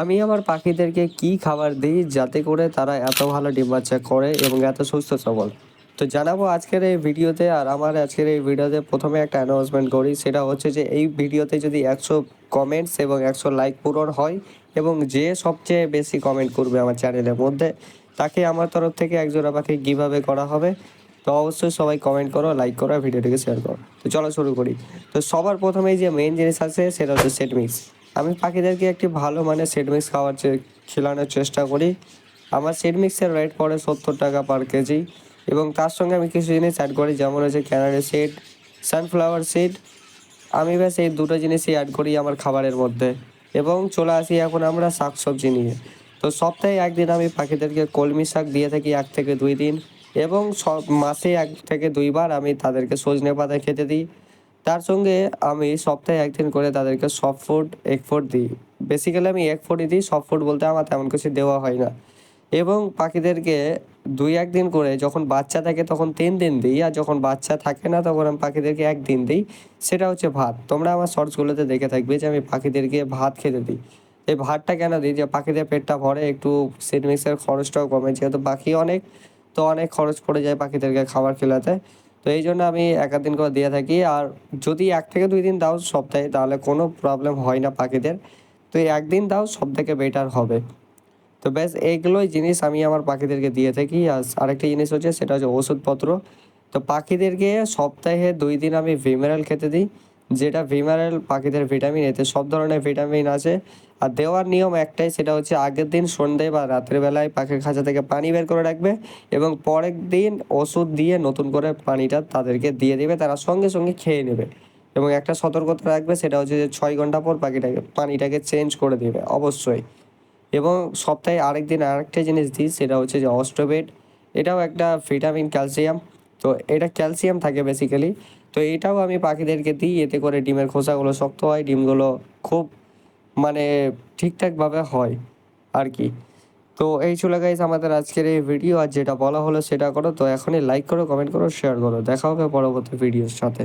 আমি আমার পাখিদেরকে কি খাবার দিই যাতে করে তারা এত ভালো ডিম বাচ্চা করে এবং এত সুস্থ সবল? তো জানাব আজকের এই ভিডিওতে আর আমার আজকের এই ভিডিওতে প্রথমে একটা অ্যানাউন্সমেন্ট করি, সেটা হচ্ছে যে এই ভিডিওতে যদি একশো কমেন্টস এবং একশো লাইক পূরণ হয় এবং যে সবচেয়ে বেশি কমেন্ট করবে আমার চ্যানেলের মধ্যে, তাকে আমার তরফ থেকে একজোড়া পাখি কীভাবে করা হবে। তো অবশ্যই সবাই কমেন্ট করো লাইক করো ভিডিওটিকে শেয়ার করো। তো চলো শুরু করি। তো সবার প্রথমেই যে মেইন জিনিস আছে, সেটা হচ্ছে সেট মিক্স আমি পাখিদেরকে একটি ভালো মানে সেট মিক্স খাওয়ার খেলানোর চেষ্টা করি। আমার সেট মিক্সের রেট পড়ে সত্তর টাকা পার কেজি এবং তার সঙ্গে আমি কিছু জিনিস অ্যাড করি, যেমন হচ্ছে ক্যানারি সিড সানফ্লাওয়ার সিড আমি ব্যাস এই দুটো জিনিসই অ্যাড করি আমার খাবারের মধ্যে এবং চলে আসি এখন আমরা শাক সবজি নিয়ে। তো সপ্তাহে একদিন আমি পাখিদেরকে কলমি শাক দিয়ে থাকি এক থেকে দুই দিন এবং সব মাসে এক থেকে দুইবার আমি তাদেরকে সজনে পাতা খেতে দিই। তার সঙ্গে আমি সপ্তাহে একদিন করে তাদেরকে সফট ফুড এগ ফুড দিই। বেসিক্যালি আমি এগ ফুডই দিই সফট ফুড বলতে আমার তেমন কিছু দেওয়া হয় না। এবং পাখিদেরকে দুই একদিন করে যখন বাচ্চা থাকে তখন তিন দিন দিই, আর যখন বাচ্চা থাকে না তখন আমি পাখিদেরকে একদিন দিই। সেটা হচ্ছে ভাত। তোমরা আমার শর্টসগুলোতে দেখে থাকবে যে আমি পাখিদেরকে ভাত খেতে দিই। এই ভাতটা কেন দিই? যে পাখিদের পেটটা ভরে, একটু সিড মিক্সের খরচটাও কমে, যেহেতু পাখি অনেক, তো অনেক খরচ পড়ে যায় পাখিদেরকে খাবার খেলাতে। তো এই জন্য আমি এক আধ দিন করে দিয়ে থাকি। আর যদি এক থেকে দুই দিন দাও সপ্তাহে, তাহলে কোনো প্রবলেম হয় না পাখিদের। তো একদিন দাও সব থেকে বেটার হবে। তো ব্যাস, এইগুলোই জিনিস আমি আমার পাখিদেরকে দিয়ে থাকি। আর আরেকটা জিনিস হচ্ছে, সেটা হচ্ছে ওষুধপত্র। তো পাখিদেরকে সপ্তাহে দুই দিন আমি ভিমেরাল খেতে দিই। যেটা ভিমারেল পাখিদের ভিটামিন এতে সব ধরনের ভিটামিন আছে। আর দেওয়ার নিয়ম একটাই, সেটা হচ্ছে আগের দিন সন্ধ্যে বা রাতের বেলায় পাখির খাঁচা থেকে পানি বের করে রাখবে এবং পরের দিন ওষুধ দিয়ে নতুন করে পানিটা তাদেরকে দিয়ে দেবে, তারা সঙ্গে সঙ্গে খেয়ে নেবে। এবং একটা সতর্কতা রাখবে, সেটা হচ্ছে যে ছয় ঘণ্টা পর পাখিটাকে, পানিটাকে চেঞ্জ করে দেবে, অবশ্যই। এবং সপ্তাহে আরেকদিন আরেকটা জিনিস দিই, সেটা হচ্ছে যে অস্ট্রোবেট এটাও একটা ভিটামিন ক্যালসিয়াম তো এটা ক্যালসিয়াম থাকে বেসিক্যালি তো এটাও আমি পাখিদেরকে দিই, এতে করে ডিমের খোসাগুলো শক্ত হয়, ডিমগুলো খুব মানে ঠিকঠাকভাবে হয় আর কি। তো এই ছিল গাইস আমাদের আজকের এই ভিডিও আর যেটা বলা হলো সেটা করো। তো এখনই লাইক করো কমেন্ট করো শেয়ার করো। দেখা হবে পরবর্তী ভিডিওর সাথে।